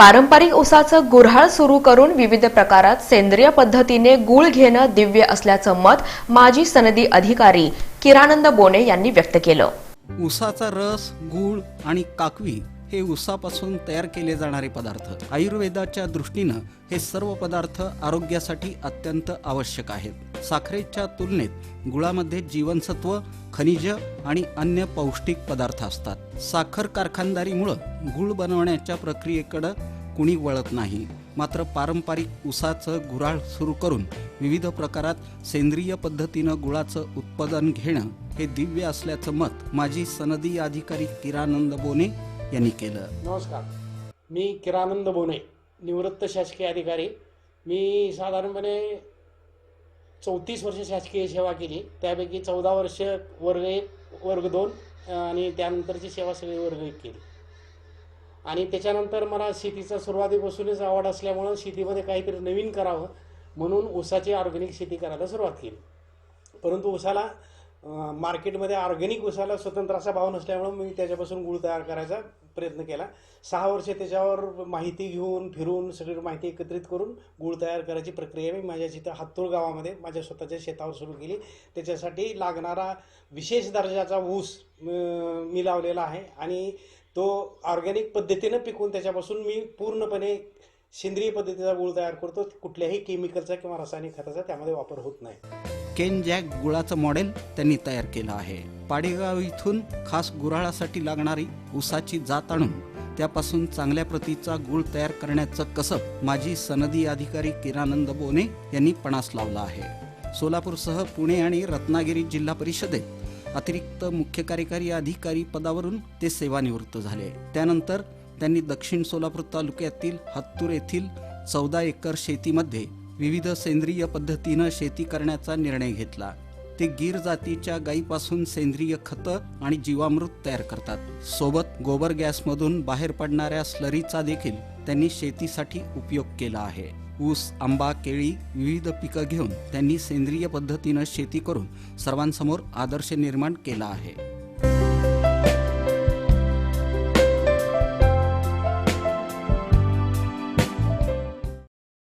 पारंपरिक ऊसाचं गुऱ्हाळ सुरू करून विविध प्रकारात सेंद्रिय पद्धतीने गुळ घेणं दिव्य असल्याचं मत माजी सनदी अधिकारी किरानंद बोने यांनी व्यक्त केलं. ऊसाचा रस गूळ आणि काकवी हे ऊसापासून तयार केले जाणारे पदार्थ. आयुर्वेदाच्या दृष्टीनं हे सर्व पदार्थ आरोग्यासाठी अत्यंत आवश्यक आहेत. साखरेच्या तुलनेत गुळामध्ये जीवनसत्व खनिज आणि अन्य पौष्टिक पदार्थ असतात. साखर कारखानदारीमुळं गुळ बनवण्याच्या प्रक्रियेकडं कुणी वळत नाही. मात्र पारंपरिक ऊसाचं गुराळ सुरू करून विविध प्रकारात सेंद्रिय पद्धतीनं गुळाचं उत्पादन घेणं हे दिव्य असल्याचं मत माजी सनदी अधिकारी किरानंद बोने यांनी केलं. नमस्कार. मी किरानंद बोने निवृत्त शासकीय अधिकारी. मी साधारणपणे चौतीस वर्ष शासकीय सेवा केली. त्यापैकी चौदा वर्ष वर्ग एक वर्ग दोन आणि त्यानंतरची सेवा सगळी वर्ग एक केली. आणि त्याच्यानंतर मला शेतीचा सुरुवातीपासूनच आवड असल्यामुळं शेतीमध्ये काहीतरी नवीन करावं म्हणून ऊसाची ऑर्गॅनिक शेती करायला सुरुवात केली. परंतु ऊसाला मार्केटमध्ये ऑर्गॅनिक उसाला स्वतंत्र असा भाव नसल्यामुळं मी त्याच्यापासून गुळ तयार करायचा प्रयत्न केला. सहा वर्ष त्याच्यावर माहिती घेऊन फिरून सगळी माहिती एकत्रित करून गुळ तयार करायची प्रक्रिया मी माझ्या जिथं हातूर गावामध्ये माझ्या स्वतःच्या शेतावर सुरू केली. त्याच्यासाठी लागणारा विशेष दर्जाचा ऊस मी लावलेला आहे आणि तो ऑर्गॅनिक पद्धतीनं पिकवून त्याच्यापासून मी पूर्णपणे सेंद्रिय पद्धतीचा गुळ तयार करतो. कुठल्याही केमिकलचा किंवा रासायनिक खताचा त्यामध्ये वापर होत नाही. केन जॅक गुळाचं मॉडेल त्यांनी तयार केलं आहे. पाडेगाव इथून खास गुऱ्हाळासाठी लागणारी ऊसाची जात आणून त्यापासून चांगल्या प्रतीचा गुळ तयार करण्याचं कसब माजी सनदी अधिकारी किरानंद बोने यांनी पणास लावला आहे. सोलापूरसह पुणे आणि रत्नागिरी जिल्हा परिषदेत अतिरिक्त मुख्य कार्यकारी अधिकारी पदावरून ते सेवानिवृत्त झाले. त्यानंतर त्यांनी दक्षिण सोलापूर तालुक्यातील हत्तूर येथील चौदा एकर शेतीमध्ये विविध सेंद्रिय पद्धतीनं शेती करण्याचा निर्णय घेतला. ते गीर जातीच्या गायीपासून सेंद्रिय खतं आणि जीवामृत तयार करतात. सोबत गोबर गॅसमधून बाहेर पडणाऱ्या स्लरीचा देखील त्यांनी शेतीसाठी उपयोग केला आहे. ऊस आंबा केळी विविध पिकं घेऊन त्यांनी सेंद्रिय पद्धतीनं शेती करून सर्वांसमोर आदर्श निर्माण केला आहे.